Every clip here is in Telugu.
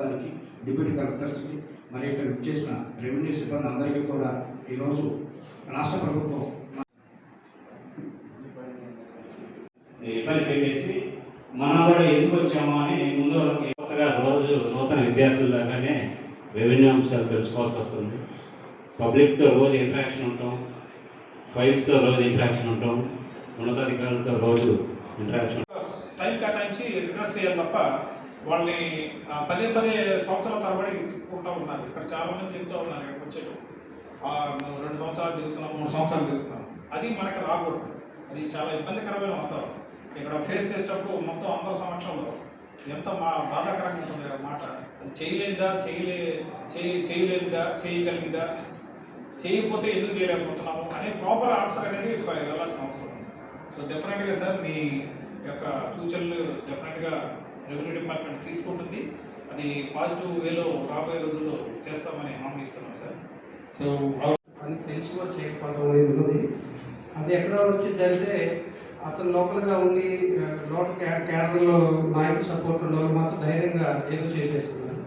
గారికి డిప్యూటీ కలెక్టర్స్కి మరి ఇక్కడ చేసిన రెవెన్యూ సిబ్బంది అందరికీ కూడా ఈరోజు రాష్ట్ర ప్రభుత్వం ఇబ్బంది పెట్టేసి మనం కూడా ఎందుకు వచ్చామో అని ముందు కొత్తగా రోజు నూతన విద్యార్థులు లాగానే రెవెన్యూ అంశాలు తెలుసుకోవాల్సి వస్తుంది. పబ్లిక్తో రోజు ఇంటరాక్షన్ ఉంటాం ఫైల్స్తో రోజు ఇంటరాక్షన్ ఉంటాం ఉన్నతాధికారులతో రోజు ఇంటరాక్షన్ టైం కేటాయించి రిక్వెస్ట్ చేయాలి తప్ప వాళ్ళని పదే పదే సంవత్సరాల తరబడి తిప్పుకుంటూ ఉన్నారు. ఇక్కడ చాలా మంది తిరుగుతూ ఉన్నారు ఇక్కడికి వచ్చేటప్పుడు. రెండు సంవత్సరాలు తిరుగుతున్నాం మూడు సంవత్సరాలు తిరుగుతున్నాం. అది మనకి రాకూడదు. అది చాలా ఇబ్బందికరమైన వాతావరణం. ఇక్కడ ఫేస్ చేసేటప్పుడు మొత్తం అందరి సమక్షంలో ఎంత మా బాధాకరంగా ఉంటుంది ఆ మాట. అది చేయలేదా చేయలే చేయ చేయలేదా చేయగలిగిందా? చేయకపోతే ఎందుకు చేయలేకపోతున్నాము అనే ప్రాపర్ ఆన్సర్ అనేది వెళ్ళాల్సిన అవసరం. ఉంది సో డెఫినెట్గా సార్ మీ యొక్క సూచనలు డెఫినెట్గా రెవెన్యూ డిపార్ట్మెంట్ తీసుకుంటుంది. అది పాజిటివ్ వేలో రాబోయే రోజుల్లో చేస్తామని హామీ ఇస్తున్నాం సార్. సో అని తెలిసి కూడా చేయకపోవడం అనేది ఉన్నది. అది ఎక్కడ వచ్చిందంటే అతను లోకల్గా ఉండి లోకల్ క్యా- క్యాడర్లో నాయకులు సపోర్ట్ ఉన్న వాళ్ళు మాత్రం ధైర్యంగా ఏదో చేసేస్తున్నారు.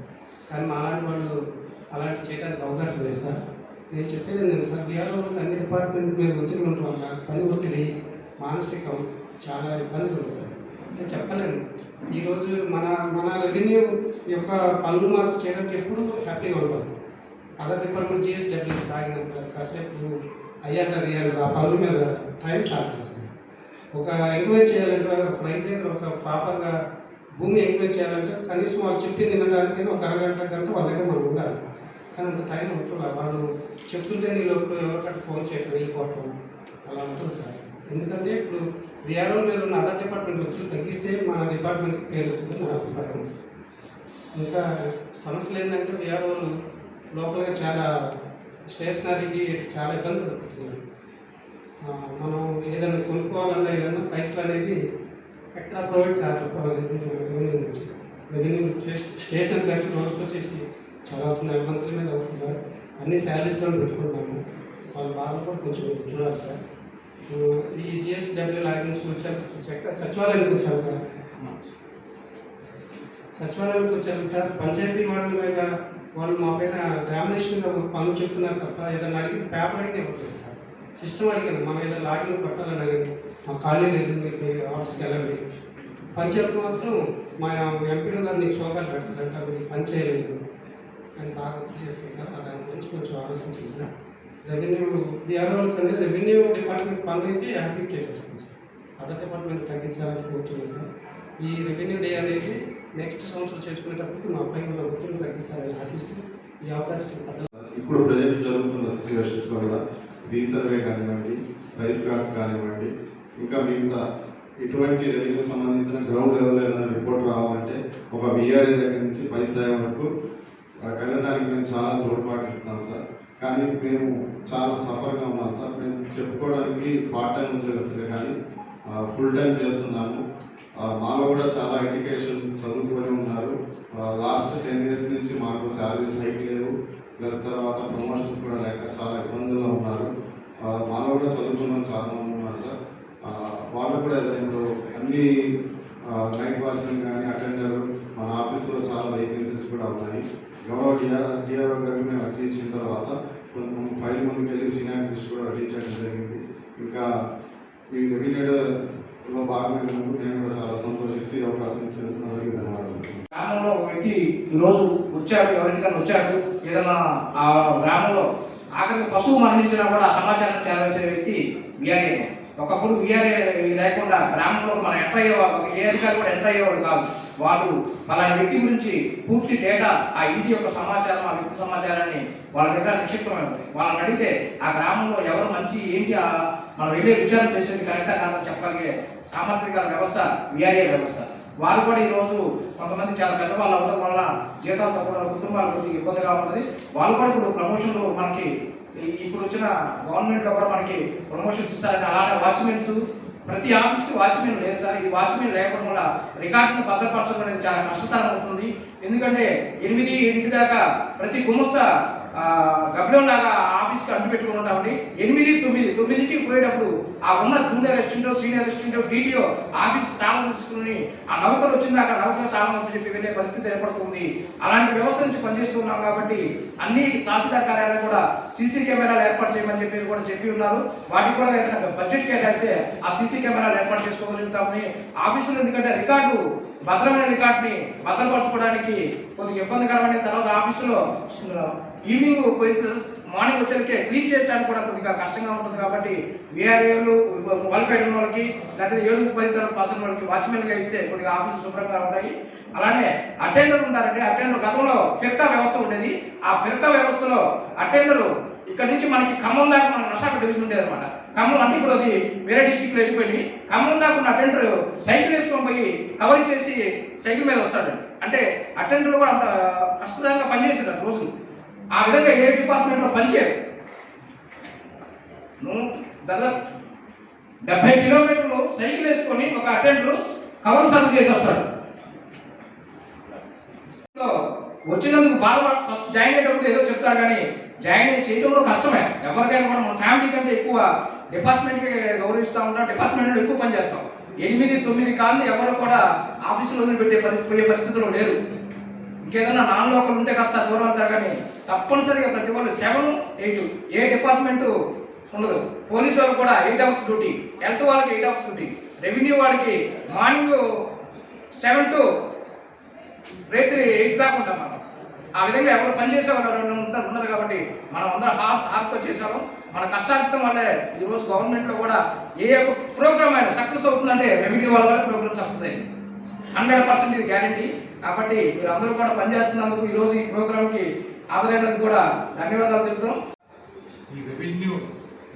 కానీ మా అలాంటి వాళ్ళు అలాంటి చేయడానికి అవకాశం లేదు సార్. నేను చెప్పేది నేను సార్ బీఆర్ఓకి అన్ని డిపార్ట్మెంట్ మీద ఒత్తిడి ఉండడం వల్ల పని ఒత్తిడి మానసికం చాలా ఇబ్బందులు ఉంది సార్. అంటే చెప్పలేను ఈరోజు మన మన రెవెన్యూ యొక్క పనులు మాత్రం చేయడానికి ఎప్పుడు హ్యాపీగా ఉంటాం. అదర్ డిపార్ట్మెంట్ జిఎస్డబ్ల్యూ తాగినంత కాసేపు అయ్యాక రియాలి ఆ పనుల మీద టైం చార్జ్ చేస్తుంది ఒక ఎంక్వైరీ చేయాలంటే ఒక రైతు దగ్గర ఒక ప్రాపర్గా భూమి ఎంక్వైరీ చేయాలంటే కనీసం వాళ్ళు చెప్పింది వినడానికైనా ఒక అరగంట గంట వాళ్ళ దగ్గర మనం ఉండాలి. కానీ అంత టైం ఉంటుంది? వాళ్ళు చెప్తుంటే నీ లోపల ఎవరికంటే ఫోన్ చేయటం వెళ్ళిపోవటం అలా ఉంటుంది సార్. ఎందుకంటే ఇప్పుడు విఆర్ఓ మీద ఉన్న అదర్ డిపార్ట్మెంట్ వచ్చి తగ్గిస్తే మన డిపార్ట్మెంట్కి పేరు వచ్చింది నా అభిప్రాయం. ఇంకా సమస్యలు ఏంటంటే విఆర్ఓలు లోపలగా చాలా స్టేషనరీకి చాలా ఇబ్బంది పడుతున్నాయి మనం ఏదైనా కొనుక్కోవాలన్నా ఏదైనా పైసలు అనేది ఎక్కడ ప్రొవైడ్ కాదు. రెవెన్యూ నుంచి. రెవెన్యూ స్టేషనరీ ఖర్చు రోజుకు వచ్చేసి చాలా అవుతుంది మంత్లీ మీద అవుతుంది సార్ అన్ని శాలరీస్లో పెట్టుకుంటాము వాళ్ళ బాధ కూడా కొంచెం ఉంటున్నారు సార్. ఈ జిఎస్డబ్ల్యూ లాగిన్స్ వచ్చాక చక్క- సచివాలయానికి వచ్చాము సార్ సచివాలయానికి వచ్చాము సార్ పంచాయతీ వాళ్ళ మీద వాళ్ళు మా పైన డామినేషన్ పనులు చెప్తున్నారు తప్ప ఏదైనా అడిగిన పేపర్ అడిగిన ఇవ్వట్లేదు సార్ సిస్టమ్ అడిగాను మనం ఏదైనా లాగిన్ పట్టాలని అడిగింది మా ఖాళీ లేదు మీకు ఆఫీస్కి వెళ్ళండి పంచాయతీ మాత్రం మా ఎంపీలు గారు నీకు శోకాలు పెడతారంట మీరు పని చేయలేదు అని బాగా ఒత్తిడి చేస్తుంది సార్ దాని గురించి కొంచెం ఆలోచించింది సార్ రెవెన్యూ బీఆర్ఓ కన్నా రెవెన్యూ డిపార్ట్మెంట్ పనులు అయితే హ్యాపీ చేసేస్తుంది సార్. అదర్ డిపార్ట్మెంట్ తగ్గించాలని కోరుతున్నాను సార్. ఈ రెవెన్యూ డే అనేది నెక్స్ట్ సంవత్సరం చేసుకునేటప్పటికి మా పైన ఉన్న తగ్గిస్తారని ఆశిస్తూ ఈ అవకాశం ఇప్పుడు ప్రజెంట్ జరుగుతున్న సిచ్యువేషన్స్ వల్ల రీసర్వే కానివ్వండి ప్రైస్ కార్డ్స్ కానివ్వండి ఇంకా మిగతా ఇటువంటి రెవెన్యూ సంబంధించిన గ్రౌండ్ లెవెల్ ఏదైనా రిపోర్ట్ రావాలంటే ఒక విఆర్ఏ దగ్గర నుంచి పై స్థాయి వరకు ఆ, వెళ్ళడానికి మేము చాలా తోడ్పాటు ఇస్తున్నాం సార్. కానీ మేము చాలా సఫర్గా ఉన్నారు సార్. మేము చెప్పుకోవడానికి పార్ట్ టైం ఉద్యోగస్తులే కానీ ఫుల్ టైం చేస్తున్నాము మాలో కూడా చాలా ఎడ్యుకేషన్ చదువుకొని ఉన్నారు. లాస్ట్ టెన్ ఇయర్స్ నుంచి మాకు శాలరీస్ హైక్ లేవు. ప్లస్ తర్వాత ప్రమోషన్స్ కూడా లేక చాలా ఇబ్బందుల్లో ఉన్నారు. మాలో కూడా చదువుకున్న చాలా మంది ఉన్నారు సార్. వాళ్ళు కూడా ఇప్పుడు అన్ని నైట్ వాచ్మెన్ కానీ అటెండర్ మన ఆఫీస్లో చాలా వేకెన్సీస్ కూడా ఉన్నాయి. గౌరవ డిఆర్ డిఆర్ఓ గారికి మేము అర్జీ ఇచ్చిన తర్వాత కొంచెం ఫైల్ ముందుకు వెళ్ళి సీనియర్ లిస్ట్ కూడా రెడీ చేయడం జరిగింది. ఇంకా ఈ రెవెన్యూలో భాగమైనందుకు నేను కూడా చాలా సంతోషిస్తూ ఈ అవకాశం ఇచ్చినందుకు ధన్యవాదాలు. గ్రామంలో ఒక వ్యక్తి ఈరోజు వచ్చాడు ఎవరింటికన్నా వచ్చాడు ఏదైనా ఆ గ్రామంలో ఆఖరికి పశువు మరణించినా కూడా ఆ సమాచారం చేరవేసే వ్యక్తి విఆర్ఏ ఒకప్పుడు వీఆర్ఏ లేకుండా గ్రామంలో మనం ఎంత అయ్యేవాడు ఒక ఏ అధికారి కూడా ఎంత అయ్యేవాడు కాదు. వాళ్ళు పలానా వ్యక్తి గురించి పూర్తి డేటా ఆ ఇంటి యొక్క సమాచారం ఆ వ్యక్తి సమాచారాన్ని వాళ్ళ దగ్గర నిక్షిప్తమై ఉంది వాళ్ళని అడిగితే ఆ గ్రామంలో ఎవరు మంచి ఏంటి మనం వెళ్ళే విచారణ చేసేది కరెక్టా కాదని చెప్పగలిగే సామర్థికాల వ్యవస్థ విఆర్ఏ వ్యవస్థ. వారు కూడా ఈరోజు కొంతమంది చాలా పెద్దవాళ్ళు అవసరం వల్ల జీతాలు తక్కువ కుటుంబాల గురించి ఇబ్బందిగా ఉన్నది వాళ్ళు కూడా ఇప్పుడు ప్రమోషన్లు మనకి ఇప్పుడు వచ్చిన గవర్నమెంట్లో కూడా మనకి ప్రమోషన్స్ ఇస్తారని అలానే వాచ్మెన్స్ ప్రతి ఆఫీస్ వాచ్మెన్ లేదు సార్. ఈ వాచ్మెన్ లేకపోవడం వల్ల రికార్డును భద్రపరచడం అనేది చాలా కష్టతరం అవుతుంది ఎందుకంటే ఎనిమిది ఎనిమిది దాకా ప్రతి గుమస్తా గబ్బిలం లాగా ఆఫీస్కి అడ్డు పెట్టుకుని ఉంటామండి. ఎనిమిది తొమ్మిది తొమ్మిదింటికి పోయేటప్పుడు ఆ ఉన్న junior assistant senior assistant DTO office తాళం తీసుకుని ఆ నౌకరు వచ్చిందాక నౌకరు తాళం అని చెప్పి వెళ్ళే పరిస్థితి ఏర్పడుతుంది. అలాంటి వ్యవస్థ నుంచి పనిచేస్తున్నాం కాబట్టి అన్ని తహసీల్దార్ కార్యాలయాలు కూడా సీసీ కెమెరాలు ఏర్పాటు చేయమని చెప్పి కూడా చెప్పి ఉన్నారు. వాటికి కూడా ఏదైనా బడ్జెట్ కేటాయిస్తే ఆ సీసీ కెమెరాలు ఏర్పాటు చేసుకోగలుగుతామని ఆఫీసులో ఎందుకంటే రికార్డు భద్రమైన రికార్డుని భద్రపరచుకోవడానికి కొద్దిగా ఇబ్బందికరమైన తర్వాత ఆఫీసులో ఈవినింగ్ పోయి మార్నింగ్ వచ్చేసరికి క్లీన్ చేయడానికి కూడా కొద్దిగా కష్టంగా ఉంటుంది కాబట్టి విఆర్ఏలు క్వాలిఫైడ్ ఉన్న వాళ్ళకి లేకపోతే ఏడు పది తరగతి పాస్ వాళ్ళకి వాచ్మెన్గా ఇస్తే కొద్దిగా ఆఫీసు శుభ్రంగా ఉంటాయి. అలానే అటెండర్ ఉంటారండి. అటెండర్ గతంలో ఫిర్కా వ్యవస్థ ఉండేది. ఆ ఫిర్కా వ్యవస్థలో అటెండర్ ఇక్కడ నుంచి మనకి ఖమ్మం దాకా మన నషాప డివిజన్ ఉండేది అనమాట ఖమ్మం అంటే ఇప్పుడు అది వేరే డిస్టిక్లో వెళ్ళిపోయి ఖమ్మం దాకా ఉన్న అటెండర్ సైకిల్ వేసుకొని పోయి కవర్ చేసి సైకిల్ మీద వస్తాడు అంటే అటెండర్ కూడా అంత కష్టంగా పనిచేసేది రోజు ఆ విధంగా ఏ డిపార్ట్మెంట్లో పనిచేయరు? నువ్వు దాదాపు డెబ్బై కిలోమీటర్లు సైకిల్ వేసుకొని ఒక అటెండర్ కవర్ సర్వ్ చేసి వస్తాడు వచ్చినందుకు బాగా ఫస్ట్ జాయిన్ అయ్యేటప్పుడు ఏదో చెప్తారు కానీ జాయిన్ అయ్యి చేయడంలో కష్టమే. ఎవరికైనా కూడా మన ఫ్యామిలీ కంటే ఎక్కువ డిపార్ట్మెంట్కి గౌరవిస్తూ ఉంటాం డిపార్ట్మెంట్లో ఎక్కువ పని చేస్తాం. ఎనిమిది తొమ్మిది కాదు ఎవరు కూడా ఆఫీసులో వదిలిపెట్టే పరిస్థితి పోయే పరిస్థితిలో లేరు. ఇంకేదైనా నాన్ లోకల్ ఉంటే కాస్త దూరం అవుతారు కానీ తప్పనిసరిగా ప్రతి ఒక్కరు సెవెన్ ఎయిట్ ఏ డిపార్ట్మెంట్ ఉండదు. పోలీసు వాళ్ళు కూడా ఎయిట్ అవర్స్ డ్యూటీ హెల్త్ వాళ్ళకి ఎయిట్ అవర్స్ డ్యూటీ రెవెన్యూ వాళ్ళకి మార్నింగ్ సెవెన్ టు రాత్రి ఎయిట్ దాకా ఉంటాం మనం. ఆ విధంగా ఎవరు పనిచేసే వాళ్ళు ఉంటారు ఉన్నారు కాబట్టి మనం అందరం హార్ట్ హార్ట్తో చేసాము మన కష్టార్జితం వల్లే ఈరోజు గవర్నమెంట్లో కూడా ఏ ఒక్క ప్రోగ్రామ్ అయినా సక్సెస్ అవుతుందంటే రెవెన్యూ వాళ్ళ వల్ల ప్రోగ్రామ్ సక్సెస్ అయింది. హండ్రెడ్ పర్సెంట్ ఇది గ్యారంటీ. కాబట్టి మీరు అందరూ కూడా పనిచేస్తున్నందుకు ఈరోజు ఈ ప్రోగ్రాంకి హాజరైనందుకు కూడా ధన్యవాదాలు తెలుపుతాం ఈ రెవెన్యూ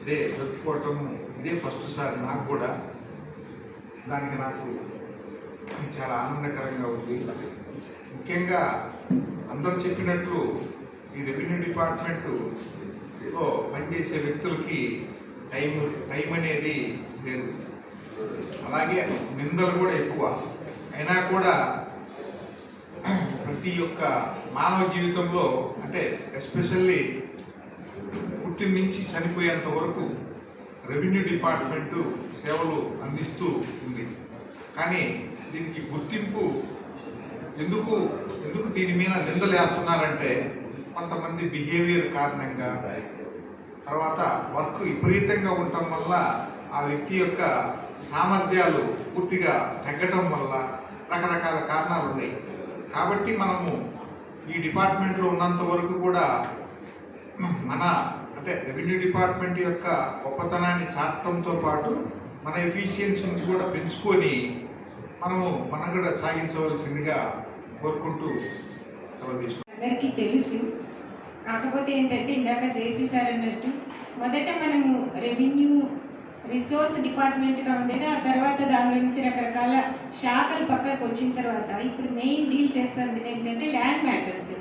డే జరుపుకోవటం ఇదే ఫస్ట్ సారి నాకు కూడా. దానికి నాకు చాలా ఆనందకరంగా ఉంది. ముఖ్యంగా అందరూ చెప్పినట్లు ఈ రెవెన్యూ డిపార్ట్మెంట్లో పనిచేసే వ్యక్తులకి టైం టైం అనేది లేదు. అలాగే నిందలు కూడా ఎక్కువ. అయినా కూడా ప్రతి ఒక్క మానవ జీవితంలో అంటే ఎస్పెషల్లీ పుట్టిన నుంచి చనిపోయేంత వరకు రెవెన్యూ డిపార్ట్మెంటు సేవలు అందిస్తూ ఉంది. కానీ దీనికి గుర్తింపు ఎందుకు ఎందుకు దీని మీద నిందలేస్తున్నారంటే కొంతమంది బిహేవియర్ కారణంగా తర్వాత వర్క్ విపరీతంగా ఉండటం వల్ల ఆ వ్యక్తి యొక్క సామర్థ్యాలు పూర్తిగా తగ్గటం వల్ల రకరకాల కారణాలు ఉన్నాయి. కాబట్టి మనము ఈ డిపార్ట్మెంట్లో ఉన్నంత వరకు కూడా మన అంటే రెవెన్యూ డిపార్ట్మెంట్ యొక్క గొప్పతనాన్ని చాటడంతో పాటు మన ఎఫిషియన్సీని కూడా పెంచుకొని మనము మనుగడ సాగించవలసిందిగా కోరుకుంటూ అందరికీ తెలుసు. కాకపోతే ఏంటంటే ఇందాక జేసీ సార్ అన్నట్టు మొదట మనము రెవెన్యూ రిసోర్స్ డిపార్ట్మెంట్గా ఉండేది. ఆ తర్వాత దాని నుంచి రకరకాల శాఖలు పక్కకు వచ్చిన తర్వాత ఇప్పుడు మెయిన్ డీల్ చేస్తుంది ఏంటంటే ల్యాండ్ మ్యాటర్స్.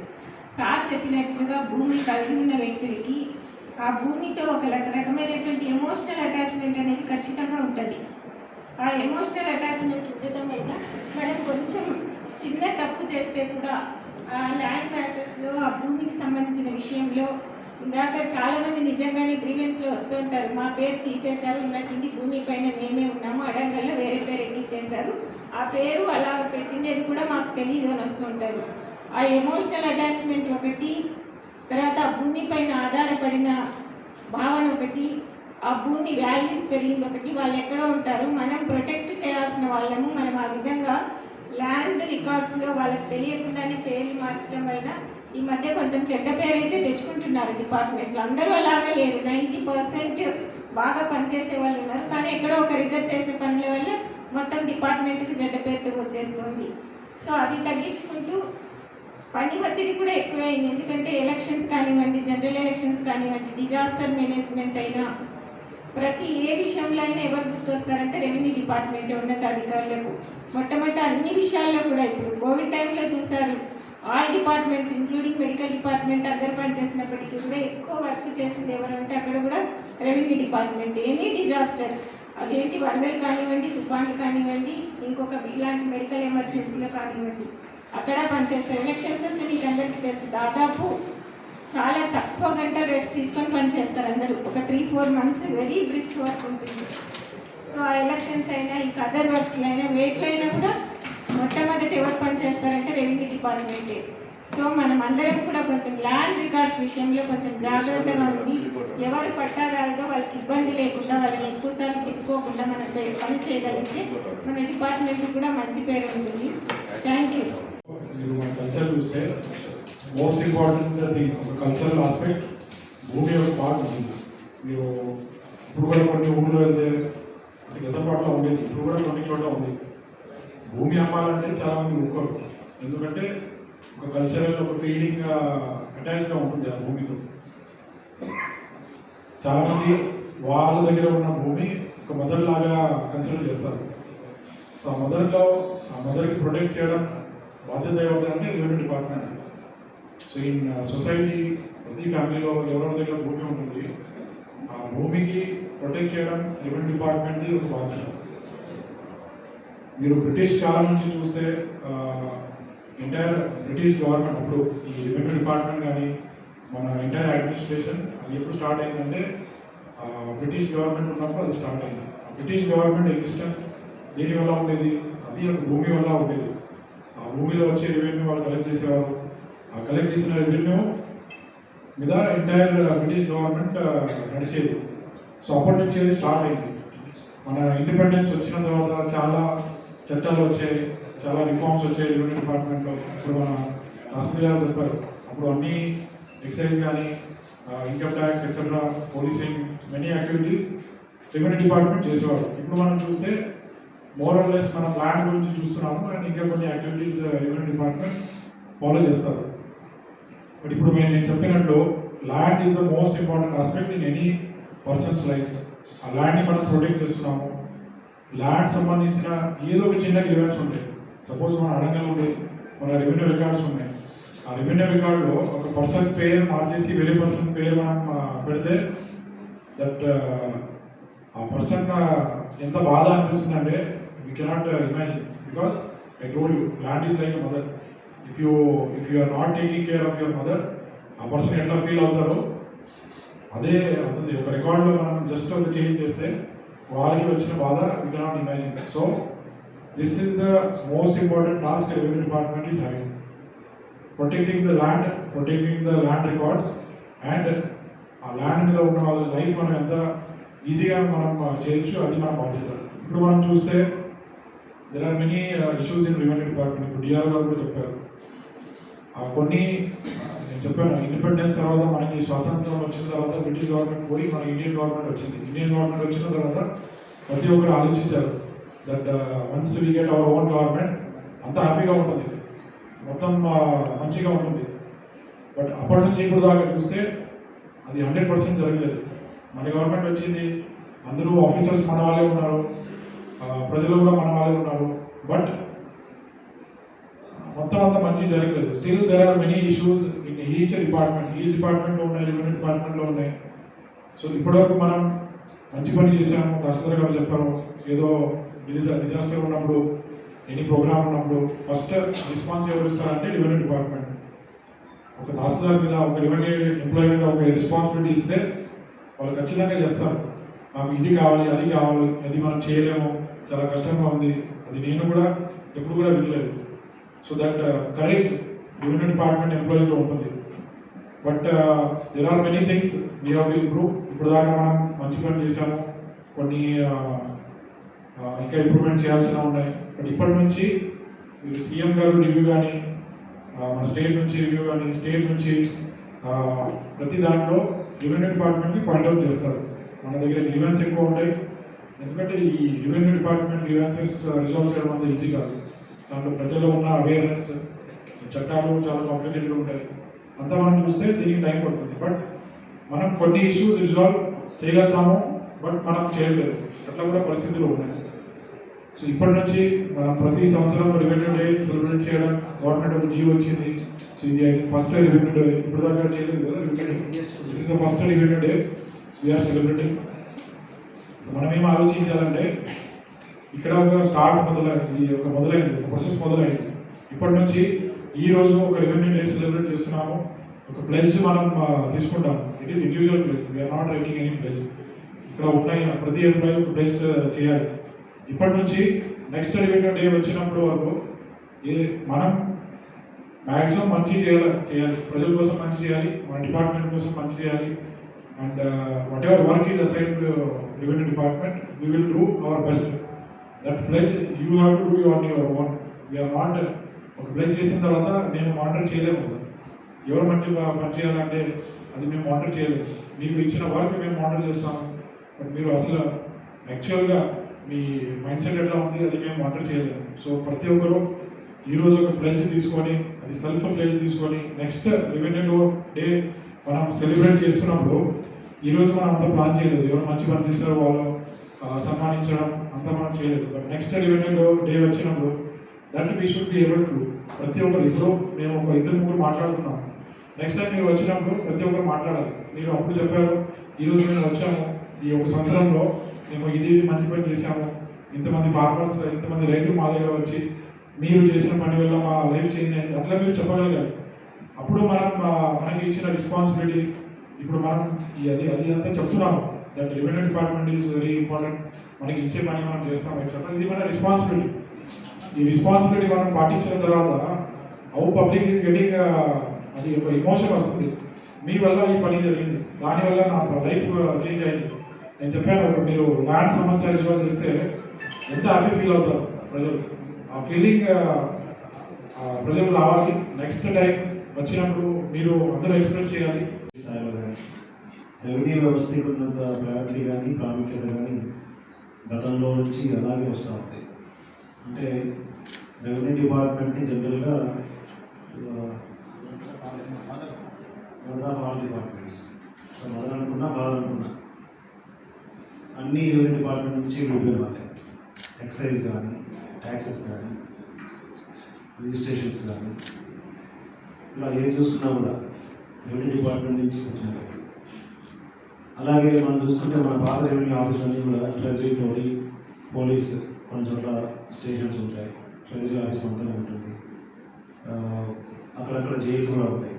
సార్ చెప్పినట్లుగా భూమి కలిగి ఉన్న వ్యక్తులకి ఆ భూమితో ఒక రకమైనటువంటి ఎమోషనల్ అటాచ్మెంట్ అనేది ఖచ్చితంగా ఉంటుంది. ఆ ఎమోషనల్ అటాచ్మెంట్ ఉండటం వల్ల మనం కొంచెం చిన్న తప్పు చేస్తే కూడా ఆ ల్యాండ్ మ్యాటర్స్లో ఆ భూమికి సంబంధించిన విషయంలో ఇందాక చాలామంది నిజంగానే గ్రీవెన్స్లో వస్తూ ఉంటారు. మా పేరు తీసేశారు. ఉన్నటువంటి భూమి పైన మేమే ఉన్నాము. అడంగల్లో వేరే పేరు ఎక్కించేశారు ఆ పేరు అలా పెట్టిండేది కూడా మాకు తెలియదు అని వస్తూ ఉంటారు. ఆ ఎమోషనల్ అటాచ్మెంట్ ఒకటి తర్వాత ఆ భూమి పైన ఆధారపడిన భావన ఒకటి ఆ భూమి వాల్యూస్ పెరిగింది ఒకటి. వాళ్ళు ఎక్కడో ఉంటారు. మనం ప్రొటెక్ట్ చేయాల్సిన వాళ్ళము. మనం ఆ విధంగా ల్యాండ్ రికార్డ్స్లో వాళ్ళకి తెలియకుండానే పేర్లు మార్చడం వలన ఈ మధ్య కొంచెం చెడ్డ పేరు అయితే తెచ్చుకుంటున్నారు డిపార్ట్మెంట్లో. అందరూ అలాగే లేరు. నైంటీ పర్సెంట్ బాగా పనిచేసే వాళ్ళు ఉన్నారు. కానీ ఎక్కడో ఒకరిద్దరు చేసే పనుల వల్ల మొత్తం డిపార్ట్మెంట్కి చెడ్డ పేరుతో వచ్చేస్తుంది. సో అది తగ్గించుకుంటూ పని ఒత్తిడి కూడా ఎక్కువైంది. ఎందుకంటే ఎలక్షన్స్ కానివ్వండి జనరల్ ఎలక్షన్స్ కానివ్వండి డిజాస్టర్ మేనేజ్మెంట్ అయినా ప్రతి ఏ విషయంలో అయినా ఎవరు గుర్తొస్తారంటే రెవెన్యూ డిపార్ట్మెంట్ ఉన్నతాధికారులకు. మొట్టమొదటి అన్ని విషయాల్లో కూడా ఇప్పుడు కోవిడ్ టైంలో చూశారు all departments including medical department అందరు పనిచేసినప్పటికీ కూడా ఎక్కువ వర్క్ చేసింది ఎవరంటే అక్కడ కూడా రెవెన్యూ డిపార్ట్మెంట్. Any disaster. అదేంటి వరదలు కానివ్వండి తుఫాన్లు కానివ్వండి ఇంకొక ఇలాంటి మెడికల్ ఎమర్జెన్సీలో కానివ్వండి అక్కడ పనిచేస్తారు ఎలక్షన్స్ వస్తే మీకు అందరికీ తెలుసు దాదాపు చాలా తక్కువ గంట రెస్ట్ తీసుకొని పనిచేస్తారు అందరూ. ఒక three four months very brisk work ఉంటుంది. సో ఆ ఎలక్షన్స్ అయినా ఇంకా అదర్ వర్క్స్లో అయినా వేట్లో అయినా కూడా మొట్టమొదటి ఎవరు పనిచేస్తారంటే రెవెన్యూ డిపార్ట్మెంటే సో మనం అందరం కూడా కొంచెం ల్యాండ్ రికార్డ్స్ విషయంలో కొంచెం జాగ్రత్తగా ఉండి ఎవరు పట్టాదారులో వాళ్ళకి ఇబ్బంది లేకుండా వాళ్ళని ఎక్కువసార్లు తిప్పుకోకుండా మనం పని చేయగలిగితే మన డిపార్ట్మెంట్ కూడా మంచి పేరు ఉంటుంది. థ్యాంక్ యూ కల్చర్ చూస్తే మోస్ట్ ఇంపార్టెంట్ థింగ్ ఒక కల్చరల్ ఆస్పెక్ట్ భూమి యొక్క పార్ట్ ఉంది. మీరు ఇప్పుడు కూడా కొన్ని ఊళ్ళో వెళ్తే గత పాటలో ఉండేది ఇప్పుడు కూడా కొన్ని చోట్ల ఉంది. భూమి అమ్మాలంటే చాలా మంది ఒప్పుకోరు ఎందుకంటే ఒక కల్చరల్ ఒక ఫీలింగ్ అటాచ్గా ఉంటుంది ఆ భూమితో. చాలామంది వాళ్ళ దగ్గర ఉన్న భూమి ఒక మదర్ లాగా కన్సిడర్ చేస్తారు. సో ఆ మదర్లో ఆ మదర్కి ప్రొటెక్ట్ చేయడం బాధ్యత ఎవరిదంటే revenue department so in society ప్రతి ఫ్యామిలీలో ఎవరెవరి దగ్గర భూమి ఉంటుంది ఆ భూమికి ప్రొటెక్ట్ చేయడం రెవెన్యూ డిపార్ట్మెంట్ది ఒక బాధ్యత. మీరు బ్రిటిష్ కాలం నుంచి చూస్తే ఎంటైర్ బ్రిటిష్ గవర్నమెంట్ అప్పుడు ఈ రెవెన్యూ డిపార్ట్మెంట్ కానీ మన ఎంటైర్ అడ్మినిస్ట్రేషన్ అది ఎప్పుడు స్టార్ట్ అయిందంటే బ్రిటిష్ గవర్నమెంట్ ఉన్నప్పుడు అది స్టార్ట్ అయింది. బ్రిటిష్ గవర్నమెంట్ ఎగ్జిస్టెన్స్ దేని వల్ల ఉండేది? అది ఒక భూమి వల్ల ఉండేది. ఆ భూమిలో వచ్చే రెవెన్యూ వాళ్ళు కలెక్ట్ చేసేవారు. ఆ కలెక్ట్ చేసిన రెవెన్యూ మీద ఎంటైర్ బ్రిటిష్ గవర్నమెంట్ నడిచేది. సో అప్పటి నుంచి అది స్టార్ట్ అయింది. మన ఇండిపెండెన్స్ వచ్చిన తర్వాత చాలా చట్టాలు వచ్చాయి చాలా రిఫార్మ్స్ వచ్చాయి రెవెన్యూ డిపార్ట్మెంట్లో ఇప్పుడు మన తహసీల్దారు చెప్పారు అప్పుడు అన్ని ఎక్సైజ్ కానీ income tax etcetera policing many activities revenue department చేసేవారు ఇప్పుడు మనం చూస్తే మోర్ ఆర్ లెస్ మన ప్లాన్ గురించి చూస్తున్నాము అండ్ ఇంకా కొన్ని యాక్టివిటీస్ రెవెన్యూ డిపార్ట్మెంట్ ఫాలో చేస్తారు. బట్ ఇప్పుడు నేను నేను చెప్పినట్లు land is the most important aspect in any person's life ఆ ల్యాండ్ని మనం ప్రొటెక్ట్ చేస్తున్నాము. ల్యాండ్ సంబంధించిన ఏదో ఒక చిన్న గ్రీవెన్స్ ఉంటాయి సపోజ్ మన అడంగల్ ఉండే మన రెవెన్యూ రికార్డ్స్ ఉన్నాయి ఆ రెవెన్యూ రికార్డులో ఒక పర్సన్ పేరు మార్చేసి వేరే పర్సన్ పేరు మనం పెడితే దట్ ఆ పర్సన్ ఎంత బాధ అనిపిస్తుంది అంటే we cannot imagine because I told you land is like mother if you if you are not taking care of your mother ఆ పర్సన్ ఎట్లా ఫీల్ అవుతారో అదే అవుతుంది. ఒక రికార్డులో మనం జస్ట్ ఒక చేంజ్ చేస్తే వాళ్ళకి వచ్చిన బాధ we cannot imagine so this is the most important task revenue department is having protecting the land protecting the land records and ఆ ల్యాండ్ మీద ఉన్న వాళ్ళ లైఫ్ మనం ఎంత ఈజీగా మనం చేయొచ్చు అది మన బాధ్యత. ఇప్పుడు మనం చూస్తే there are many issues in revenue department ఇప్పుడు డిఆర్ గారు కూడా చెప్పారు. కొన్ని నేను చెప్పాను ఇండిపెండెన్స్ తర్వాత మనకి స్వాతంత్రం వచ్చిన తర్వాత బ్రిటిష్ గవర్నమెంట్ పోయి మన ఇండియన్ గవర్నమెంట్ వచ్చింది. ఇండియన్ గవర్నమెంట్ వచ్చిన తర్వాత ప్రతి ఒక్కరు ఆలోచించారు that once we get our own government అంత హ్యాపీగా ఉంటుంది. మొత్తం uh, మంచిగా ఉంటుంది. బట్ అప్పటి నుంచి ఇప్పుడు దాకా చూస్తే అది హండ్రెడ్ పర్సెంట్ జరగలేదు. మన గవర్నమెంట్ వచ్చింది అందరూ ఆఫీసర్స్ మన వాళ్ళే ఉన్నారు uh, ప్రజలు కూడా మన వాళ్ళే ఉన్నారు. బట్ మొత్తం అంత మంచి జరగలేదు. Still there are many issues in each department each డిపార్ట్మెంట్లో ఉన్నాయి రెవెన్యూ డిపార్ట్మెంట్లో ఉన్నాయి. సో ఇప్పటివరకు మనం మంచి పని చేసాము తహసీల్దార్ గారు ఏదో డిజాస్టర్ ఉన్నప్పుడు ఎనీ ప్రోగ్రామ్ ఉన్నప్పుడు ఫస్ట్ రెస్పాన్స్ ఎవరు ఇస్తారంటే రెవెన్యూ డిపార్ట్మెంట్. ఒక తహసీల్దార్ మీద ఒక రెవెన్యూ ఎంప్లాయీ మీద ఒక రెస్పాన్సిబిలిటీ ఇస్తే వాళ్ళు ఖచ్చితంగా చేస్తారు. మాకు ఇది కావాలి అది కావాలి అది మనం చేయలేము చాలా కష్టంగా ఉంది. అది నేను కూడా ఎప్పుడు కూడా వినలేదు. So that courage revenue department ఎంప్లాయీస్లో ఉంటుంది but there are many things we have improve ఇప్పుడు దాకా మనం మంచి పని చేశాము కొన్ని uh, uh, ఇంకా ఇంప్రూవ్మెంట్ చేయాల్సిన ఉన్నాయి. బట్ ఇప్పటి నుంచి మీరు సీఎం గారు రివ్యూ కానీ మన స్టేట్ నుంచి రివ్యూ కానీ స్టేట్ నుంచి ప్రతి దాంట్లో రెవెన్యూ డిపార్ట్మెంట్కి పాయింట్అవుట్ చేస్తారు. మన దగ్గర గ్రీవెన్స్ ఎక్కువ ఉంటాయి. ఎందుకంటే ఈ రెవెన్యూ డిపార్ట్మెంట్ గ్రీవెన్సెస్ రిజాల్వ్ చేయడం అంత ఈజీ కాదు. దాంట్లో ప్రజల్లో ఉన్న అవేర్నెస్ చట్టాలు చాలా కాంప్లికేటెడ్ ఉంటాయి. అంతా మనం చూస్తే దీనికి టైం పడుతుంది. బట్ మనం కొన్ని ఇష్యూస్ రిజాల్వ్ చేయగలుగుతాము బట్ మనం చేయలేదు అట్లా కూడా పరిస్థితులు ఉన్నాయి. సో ఇప్పటి నుంచి మనం ప్రతి సంవత్సరం రెవెన్యూ డే సెలబ్రేట్ చేయడం గవర్నమెంట్ ఒక జీవో వచ్చింది. సో ఇది ఫస్ట్ రెవెన్యూ డే ఇప్పుడు దాకా చేయలేదు కదా? This is the first revenue day we're celebrating మనం ఏం ఆలోచించాలంటే ఇక్కడ ఒక స్టార్ట్ మొదలైంది ఒక మొదలైంది ఒక ప్రాసెస్ మొదలైంది. ఇప్పటి నుంచి ఈ రోజు ఒక రెవెన్యూ డే సెలబ్రేట్ చేస్తున్నాము. ఒక ప్లేస్ మనం తీసుకుంటాం it is individual place we're not writing any place ఇక్కడ ఉన్నాయి ప్రతి ఎంప్లాయీ ఒక ప్లెజ్ చేయాలి. ఇప్పటి నుంచి నెక్స్ట్ రెవెన్యూ డే వచ్చినప్పుడు వరకు ఏ మనం మ్యాక్సిమం మంచి చేయాలి చేయాలి. ప్రజల కోసం మంచి చేయాలి మన డిపార్ట్మెంట్ కోసం మంచి చేయాలి. And whatever work is assign revenue department we will do our best that place you have to do on your own we're not ఒక ప్లేస్ చేసిన తర్వాత మేము మానిటర్ చేయలేము. ఎవరు మంచి పని చేయాలంటే అది మేము మానిటర్ చేయలేము. మీకు ఇచ్చిన వర్క్ మేము మానిటర్ చేస్తాం బట్ మీరు అసలు యాక్చువల్గా మీ మైండ్ సెట్ ఎట్లా ఉంది అది మేము మానిటర్ చేయలేము. సో ప్రతి ఒక్కరు ఈరోజు ఒక ప్లేజ్ తీసుకొని అది సెల్ఫ్ ప్లేజ్ తీసుకొని నెక్స్ట్ రెవెన్యూ డే మనం సెలబ్రేట్ చేసుకున్నప్పుడు ఈరోజు మనం అంత ప్లాన్ చేయలేదు. ఎవరు మంచి పని చేస్తారో వాళ్ళు సన్మానించడం అంత మనం చేయలేదు. బట్ నెక్స్ట్ రెవెన్యూ డే వచ్చినప్పుడు that we should be able to ప్రతి ఒక్కరు ఇప్పుడు మేము ఒక ఇద్దరు ముగ్గురు మాట్లాడుతున్నాం. నెక్స్ట్ టైం మీరు వచ్చినప్పుడు ప్రతి ఒక్కరు మాట్లాడాలి. మీరు అప్పుడు చెప్పారు ఈరోజు మేము వచ్చాము ఈ ఒక సంవత్సరంలో మేము ఇది ఇది మంచి పని చేశాము. ఇంతమంది ఫార్మర్స్ ఇంతమంది రైతులు మా దగ్గర వచ్చి మీరు చేసిన పని వల్ల మా లైఫ్ చేంజ్ అయింది. అట్లా మీరు చెప్పగలిగారు. అప్పుడు మనం మనకి ఇచ్చిన రెస్పాన్సిబిలిటీ ఇప్పుడు మనం ఈ అది అది అంతా చెప్తున్నాము. That revenue department is very important మనకి ఇచ్చే పని మనం చేస్తాం ఎక్సెట్రా ఇది మన రెస్పాన్సిబిలిటీ ఈ రెస్పాన్సిబిలిటీ మనం పాటించిన తర్వాత హౌ పబ్లిక్ ఈజ్ గెటింగ్ అది ఒక ఇమోషన్ వస్తుంది. మీ వల్ల ఈ పని జరిగింది. దానివల్ల నా లైఫ్ చేంజ్ uh, అయింది. నేను చెప్పాను మీరు ల్యాండ్ సమస్య రిజాల్వ్ చేస్తే ఎంత హ్యాపీ ఫీల్ అవుతారు ప్రజలు. ఆ ఫీలింగ్ uh, ప్రజలు రావాలి. నెక్స్ట్ టైం వచ్చినప్పుడు మీరు అందరూ ఎక్స్ప్రెస్ చేయాలి. రెవెన్యూ వ్యవస్థకు ప్రయారిటీ కానీ ప్రాముఖ్యత కానీ గతంలో నుంచి అలాగే వస్తూ ఉంది. అంటే రెవెన్యూ డిపార్ట్మెంట్ని జనరల్గా ఆల్ డిపార్ట్మెంట్స్. సో మొదలనుకున్నా కాదనుకున్నా అన్ని రెవెన్యూ డిపార్ట్మెంట్ నుంచి విడిపోయిన వాళ్ళే ఎక్సైజ్ కానీ ట్యాక్సెస్ కానీ రిజిస్ట్రేషన్స్ కానీ ఇలా ఏది చూసుకున్నా కూడా రెవెన్యూ డిపార్ట్మెంట్ నుంచి వచ్చినాయి అలాగే మనం చూసుకుంటే మన పాత రెవెన్యూ ఆఫీసులన్నీ కూడా ట్రెజరీ తోటి పోలీస్ కొన్ని చోట్ల స్టేషన్స్ ఉంటాయి. ట్రెజరీ ఆఫీస్ మొత్తం ఉంటుంది. అక్కడక్కడ జైల్స్ కూడా ఉంటాయి.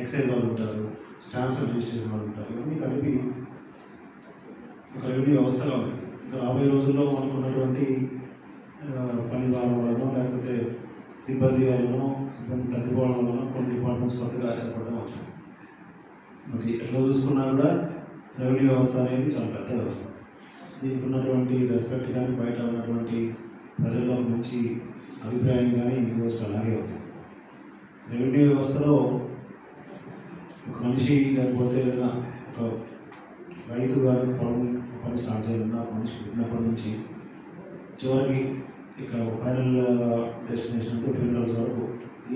ఎక్సైజ్ వాళ్ళు ఉంటారు. స్టాంప్స్ రిజిస్ట్రేషన్ వాళ్ళు ఉంటారు. ఇవన్నీ కలిపి ఒక రెవెన్యూ వ్యవస్థగా ఉంది. ఇంకా రాబోయే రోజుల్లో మనకు ఉన్నటువంటి పని భారం వలన లేకపోతే సిబ్బంది వలన సిబ్బంది తగ్గిపోవడం వలన కొన్ని డిపార్ట్మెంట్స్ కొత్తగా ఏర్పడడం వచ్చింది మరి ఎట్లా చూసుకున్నా కూడా రెవెన్యూ వ్యవస్థ అనేది చాలా పెద్ద వ్యవస్థ. దీనికి ఉన్నటువంటి రెస్పెక్ట్ కానీ బయట ఉన్నటువంటి ప్రజల్లో మంచి అభిప్రాయం కానీ ఈ వ్యవస్థ అలాగే ఉంది. రెవెన్యూ వ్యవస్థలో ఒక మనిషి లేకపోతే ఏదైనా ఒక రైతు కానీ పొలం పని స్టార్ట్ చేయాలన్నా ఒక మనిషి పుట్టినప్పటి నుంచి చివరికి ఇక్కడ ఫైనల్ డెస్టినేషన్ అంటే ఫినరల్స్ వరకు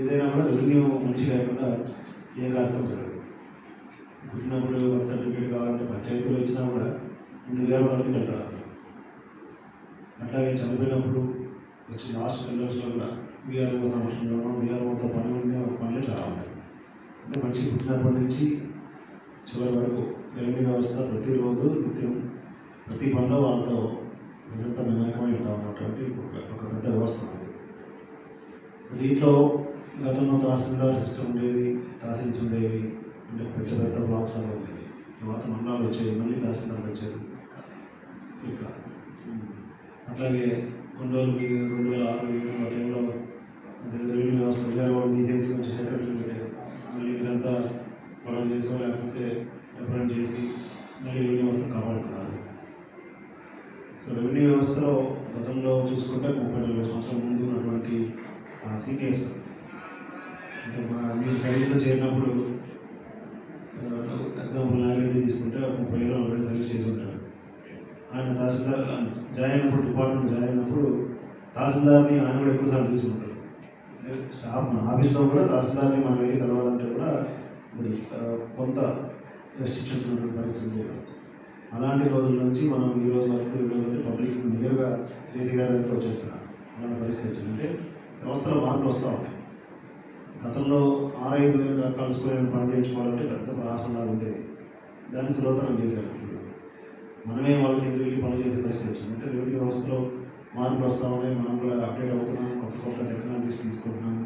ఏదైనా కూడా రెవెన్యూ మనిషి లేకుండా ఏ కార్యక్రమం జరగదు. పుట్టినప్పుడు బర్త్ సర్టిఫికేట్ కావాలంటే పంచాయతీలో ఇచ్చినా కూడా ఇంత వేరే వాళ్ళకి వెళ్తారు అట్లాగే చనిపోయినప్పుడు వచ్చి లాస్ట్ ఫినరల్స్లో కూడా బీఆర్ఓ సమక్షంలోనూ బీఆర్ఓతో పనులు ఉండే పనులు చాలా ఉంటాయి అంటే మనిషి పుట్టినప్పటి నుంచి చివరి వరకు రెవెన్యూ వ్యవస్థ ప్రతిరోజు నిత్యం ప్రతి పనిలో వాళ్ళతో ప్రజలతో మమేకమై ఉన్నటువంటి ఒక ఒక పెద్ద వ్యవస్థ ఉంది దీంట్లో గతంలో తహసీల్దార్ సిస్టమ్ ఉండేది తహసీల్స్ ఉండేవి అంటే పెద్ద పెద్ద బ్లాక్స్ లాగా తర్వాత మండలాలు వచ్చాయి మళ్ళీ తహసీల్దార్లు వచ్చారు ఇట్లా ఉమ్. అట్లాగే కొన్ని రోజులకి రెండు వేల ఆరు ఏడు ఆ టైంలో రెవెన్యూ వ్యవస్థ విజయవాడ తీసేసి కొంచెం సెక్రటరీ పెట్టారు మళ్ళీ ఇదంతా గొడవ చేసో లేకపోతే రిప్రజెంట్ చేసి మళ్ళీ రెవెన్యూ వ్యవస్థ కాపాడుకున్నారు సో రెవెన్యూ వ్యవస్థలో గతంలో చూసుకుంటే ముప్పై నలభై సంవత్సరాల ముందు ఉన్నటువంటి సీనియర్స్ అంటే మా మీరు సర్వీస్లో చేరినప్పుడు ఎగ్జాంపుల్ నాగరెడ్డి తీసుకుంటే ముప్పై ఏళ్ళు ఆల్రెడీ సర్వీస్ చేసి ఉంటాడు ఆయన తహసీల్దార్ జాయిన్ అయినప్పుడు డిపార్ట్మెంట్ జాయిన్ అయినప్పుడు తహసీల్దార్ని ఆయన కూడా ఎక్కువసార్లు ఉంటాడు స్టాఫ్ మన ఆఫీస్లో కూడా తహసీల్దార్ని మనం వెళ్ళి కలవాలంటే కూడా మరి కొంత రెస్ట్రిక్షన్స్ ఉన్నటువంటి పరిస్థితి లేదు అలాంటి రోజుల నుంచి మనం ఈ రోజు వరకు ఈ రోజు పబ్లిక్ నేరుగా జేసీ గారి దగ్గరికి వచ్చేస్తున్నాం. అలాంటి పరిస్థితి వచ్చిందంటే వ్యవస్థలో మార్పులు వస్తూ ఉంటాయి. గతంలో ఆరైదు వేలు కలుసుకునే పని చేయించుకోవాలంటే పెద్ద ప్రాసంగా ఉండేది దాన్ని సులభతరం చేశారు. ఇప్పుడు మనమే వాళ్ళకి ఎదురు వెళ్ళి చేసే పరిస్థితి వచ్చింది. అంటే రెవెన్యూ వ్యవస్థలో మార్పులు వస్తూ ఉన్నాయి మనం కూడా అప్డేట్ అవుతున్నాం కొత్త కొత్త టెక్నాలజీస్ తీసుకుంటున్నాం.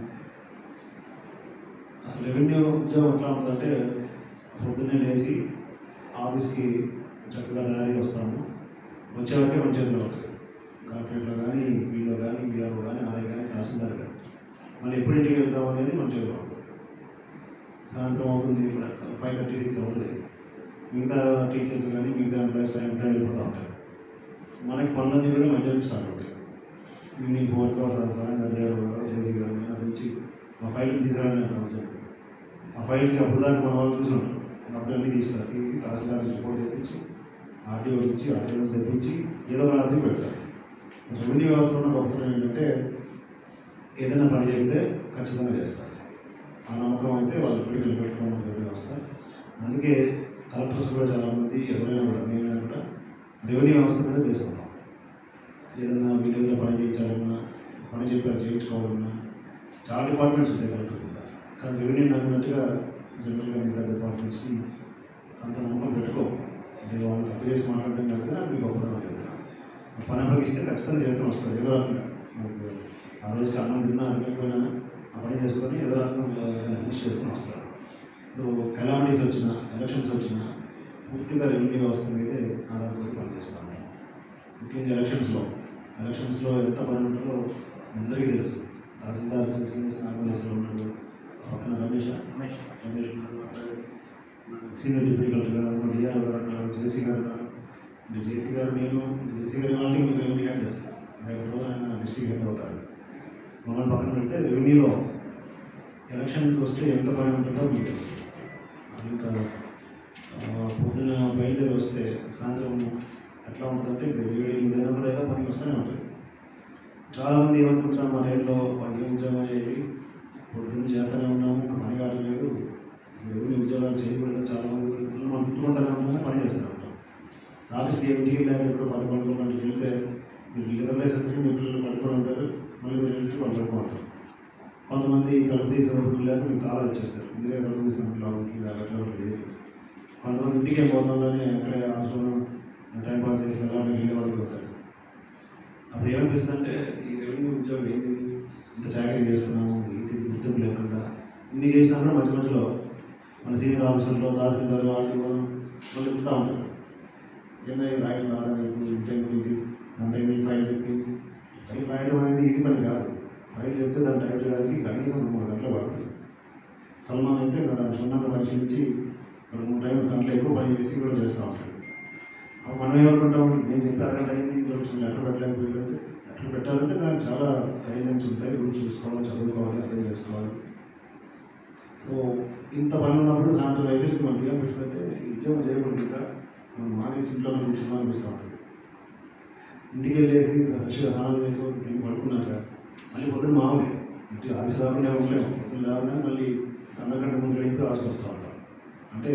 అసలు రెవెన్యూ ఉద్యోగం ఎట్లా ఉందంటే పొద్దున్నే లేచి ఆఫీస్కి చక్కగా తయారీ వస్తాము. వచ్చేవాకే మన చేతిలో ఉంటుంది కలెక్టరేట్లో కానీ వీళ్ళు కానీ బీఆర్ఓ కానీ ఆర్ఐ కానీ తహసీల్దార్ కానీ మళ్ళీ ఎప్పుడు ఇంటికి వెళ్తాం అనేది మనం చేతిలో సాయంత్రం అవుతుంది ఫైవ్ థర్టీ సిక్స్ అవుతుంది. మిగతా టీచర్స్ కానీ మిగతా ఎంప్లాయీస్ టైం టైం వెళ్ళిపోతూ ఉంటాయి మనకి పనులన్నీ కూడా మధ్యాహ్నం స్టార్ట్ అవుతాయి. ఈవినింగ్ ఫోర్కి వస్తారు సాయంత్రం గారు చేసి గారు అక్కడి నుంచి మా ఫైల్కి తీసుకురాని అక్కడ ఆ ఫైల్కి అప్పుడు దాకా మన వాళ్ళు చూసి ఉంటారు. అప్పుడు అన్నీ తీస్తారు. తీసి తహసీల్దార్ నుంచి రిపోర్ట్ తెప్పించి ఆర్టీఓ నుంచి ఆర్టీఓ తెప్పించి ఏదో ఒక రాత్రి పెడతారు. రెవెన్యూ వ్యవస్థలో ఉన్న గొప్పతనం ఏంటంటే ఏదైనా పని చెప్తే ఖచ్చితంగా చేస్తారు. ఆ నమ్మకం అయితే వాళ్ళు పిల్లలు పెట్టుకోవడం రెవెన్యూ వ్యవస్థ. అందుకే కలెక్టర్స్ కూడా చాలామంది ఎవరైనా కూడా నేనైనా కూడా రెవెన్యూ వ్యవస్థ మీద బేస్ ఏదైనా విలేజ్లో పని చేయించాలన్నా పని చెప్పారు చేయించుకోవాలన్నా చాలా డిపార్ట్మెంట్స్ ఉంటాయి కలెక్టర్ కూడా కానీ రెవెన్యూ నమ్మినట్టుగా జనరల్గా మిగతా డిపార్ట్మెంట్స్కి అంత నమ్మకం పెట్టుకో నేను వాళ్ళు తప్పు చేసి మాట్లాడడం కాదు అది గొప్పతనం పని అప్పగిస్తే ఖచ్చితంగా చేస్తూ వస్తారు. ఏదో రకంగా ఆ రోజుకి అన్నం తిన్నా అనుకోకపోయినా ఆ పని చేసుకొని ఏదో రకంగా ఫినిష్ చేసుకొని వస్తారు. సో కెలామిటీస్ వచ్చినా ఎలక్షన్స్ వచ్చినా పూర్తిగా రెవెన్యూ వ్యవస్థ మీదే ఆధారపడి పనిచేస్తాము ముఖ్యంగా ఎలక్షన్స్లో ఎలక్షన్స్లో ఎంత పని ఉంటుందో అందరికీ తెలుసు. తహసీల్దార్ సీనియర్స్ నార్మలైజ్లో ఉన్నారు. పక్కన Ramesh Ramesh. Ramesh senior deputy collector గారు డిఆర్ గారు ఉన్నారు జేసీ గారు ఉన్నారు. అంటే జేసీ గారు నేను జేసీ గారు వాళ్ళకి మీకు రెవెన్యూ హెడ్ రేపు ఆయన డిస్ట్రిక్ట్ హెడ్ అవుతారు. మనం పక్కన పెడితే రెవెన్యూలో ఎలక్షన్స్ వస్తే ఎంత పని ఉంటుందో మీకు ఇంకా పొద్దున బయలుదేరి వస్తే సాయంత్రం ఎట్లా ఉంటుందంటే వేడి ఏదైనా కూడా ఏదో పనికి వస్తూనే ఉంటుంది. చాలామంది ఏమనుకుంటున్నాం మా టైంలో పని ఉద్యోగాలు అయ్యేది పొద్దున్న చేస్తూనే ఉన్నాము పని కావట్లేదు ఎవరిని ఉద్యోగాలు చేయకూడదు చాలామంది మనం తిట్టుకుంటానే ఉంటాము పని చేస్తూనే ఉంటాం రాత్రికి ఇంటికి లేకపోతే ఇప్పుడు పదకొండు గంటలకు వెళ్తే మీరు రిజర్వేషన్స్ మీ పిల్లలు పడుకొని ఉంటారు. మళ్ళీ మీరు వాళ్ళు కొంతమంది తలుపు తీసే వరకు లేక మీకు తాళాలు ఇచ్చేస్తారు. మీరే తలుపు తీసిన లోపలికి అట్లా కొంతమంది ఇంటికి పోతామని అక్కడే హాస్టల్లో టైం పాస్ చేసి వెళ్ళాలని వెళ్ళే వాళ్ళు పోతారు అప్పుడు ఏమనిపిస్తుంది అంటే ఈ రెవెన్యూ ఉద్యోగం ఏంటి ఇంత చాకరీ చేస్తున్నాము ఇది గుర్తింపు లేకుండా. ఇన్ని చేసినా కూడా మధ్య మధ్యలో మన సీనియర్ ఆఫీసర్లో తహసీల్దార్ వాళ్ళు మనం వాళ్ళు చెప్తా ఉంటారు. ఏంటంటే రాయటం రాదా నీకు ఇంటి అంత ఏంటి ఫైల్ చెప్పింది? ఫైల్ రాయడం అనేది ఈజీ పని కాదు. పైకి చెప్తే దాన్ని టైప్ చేయడానికి కనీసం మూడు గంటలు పడుతుంది. సల్మాన్ అయితే దాన్ని క్షుణ్ణంగా పరిశీలించి రెండు మూడు టైం గంటలు ఎక్కువ పని చేసి కూడా చేస్తూ ఉంటాడు. అప్పుడు మనం ఏమనుకుంటాం నేను చెప్పి అరగంట అయింది కొంచెం లెటర్ పెట్టలేకపోయిందంటే లెటర్ పెట్టాలంటే దానికి చాలా గైడ్లైన్స్ ఉంటాయి రూల్స్ చూసుకోవాలి చదువుకోవాలి అర్థం చేసుకోవాలి. సో ఇంత పని ఉన్నప్పుడు సాయంత్రం వయసుకి మనకి ఏమనిపిస్తుంది అంటే ఉద్యోగం చేయకుండా మనం మానేసి ఇంట్లో కూర్చున్నాం అనిపిస్తూ ఉంటుంది. ఇంటికి వెళ్ళేసి ఫ్రెష్ స్నానం చేసి తిరిగి పడుకున్నాక మళ్ళీ పొద్దున్న మామూలే. ఇంటి ఆఫీస్ రాకుండా ఉండలేము పొద్దున్న రాకుండా మళ్ళీ అందరికంటే ముందు వెళ్ళి ఆఫీస్కి వస్తూ ఉంటాం. అంటే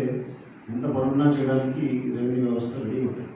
ఎంత పనున్నా చేయడానికి రెవెన్యూ వ్యవస్థ రెడీ ఉంటుంది